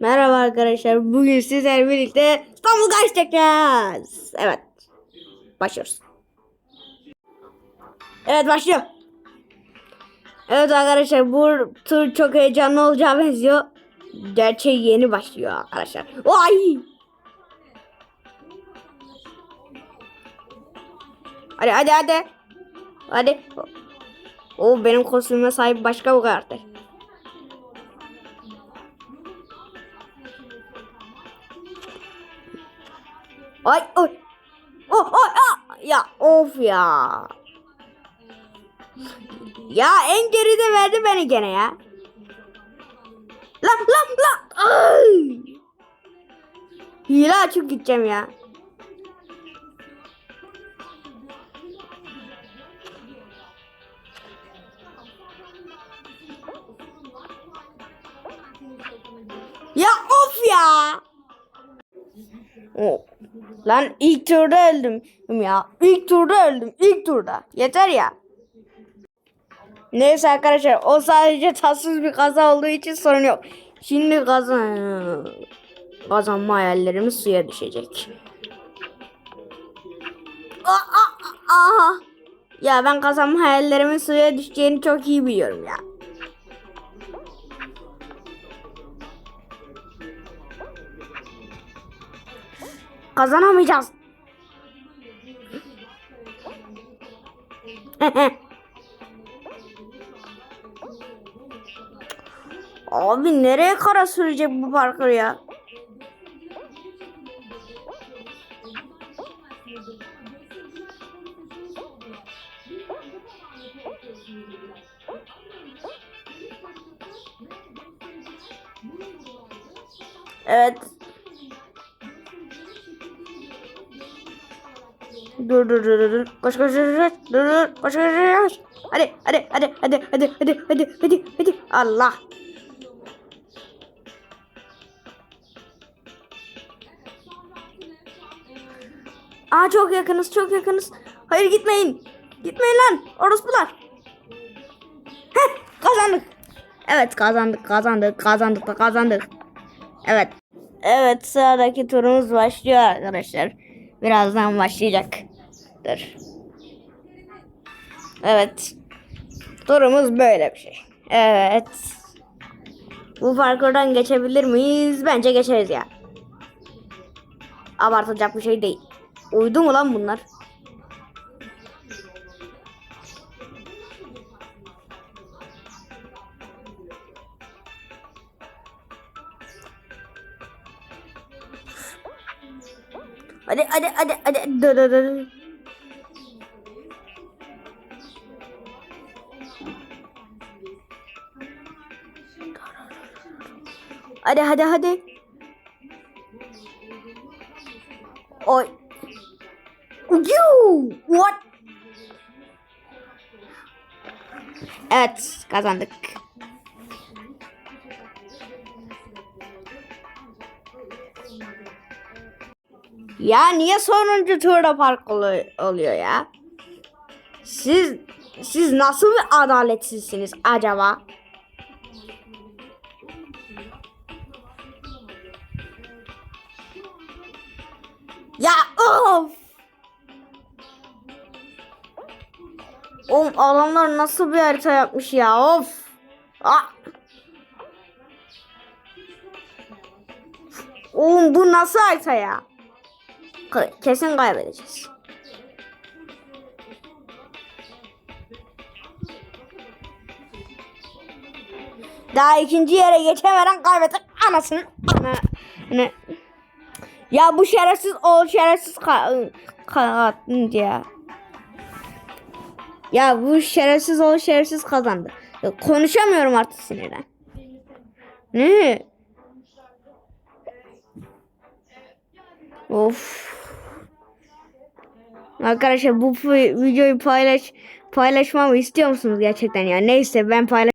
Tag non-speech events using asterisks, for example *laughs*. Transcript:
Merhaba arkadaşlar. Bugün sizlerle birlikte İstanbul Guys çekeceğiz. Evet. Başlıyoruz. Evet başlıyor. Evet arkadaşlar bu tur çok heyecanlı olacağı benziyor. Gerçeği yeni başlıyor arkadaşlar. Vay! Hadi hadi hadi. Hadi. O benim kostümüme sahip başka bir karakter. Ay ay. Oh, ay, ah. Ya of ya. Ya en geride verdi beni gene ya. Lan lan lan. Ay. Hile açıp gideceğim ya. Ya of ya. Oh. Lan ilk turda öldüm ya. İlk turda öldüm. İlk turda. Yeter ya. Neyse arkadaşlar o sadece tatsız bir kaza olduğu için sorun yok. Şimdi kazan kazanma hayallerimiz suya düşecek. Aa, aa, aa. Ya ben kazanma hayallerimin suya düşeceğini çok iyi biliyorum ya. Kazanamayacağız. *laughs* Abi nereye kara sürecek bu parkur ya? Evet. Dur dur dur dur. Koş koş dur dur dur dur. Koş koş koş. Hadi hadi hadi hadi hadi hadi hadi hadi hadi. Allah. Aa çok yakınız çok yakınız. Hayır gitmeyin. Gitmeyin lan orospular. Heh kazandık. Evet kazandık kazandık kazandık da kazandık. Evet. Evet sıradaki turumuz başlıyor arkadaşlar. Birazdan başlayacaktır. Evet. Turumuz böyle bir şey. Evet. Bu parkurdan geçebilir miyiz? Bence geçeriz ya. Abartılacak bir şey değil. Uydu mu lan bunlar? Hadi hadi hadi hadi. Dur dur dur. Hadi hadi hadi. Oy. You. What? Evet kazandık. Ya niye sonuncu turda olu- oluyor ya? Siz siz nasıl bir adaletsizsiniz acaba? Ya of! Oğlum adamlar nasıl bir harita yapmış ya of! Ah! Oğlum bu nasıl harita ya? Kesin kaybedeceğiz. Daha ikinci yere geçemeden kaybettik anasını. Ana, ne? Ya bu şerefsiz o şerefsiz ka kazandı ya. Ya bu şerefsiz o şerefsiz kazandı. Ya konuşamıyorum artık sinirden. Ne? Of. Arkadaşlar bu videoyu paylaş paylaşmamı istiyor musunuz gerçekten ya? Neyse ben paylaş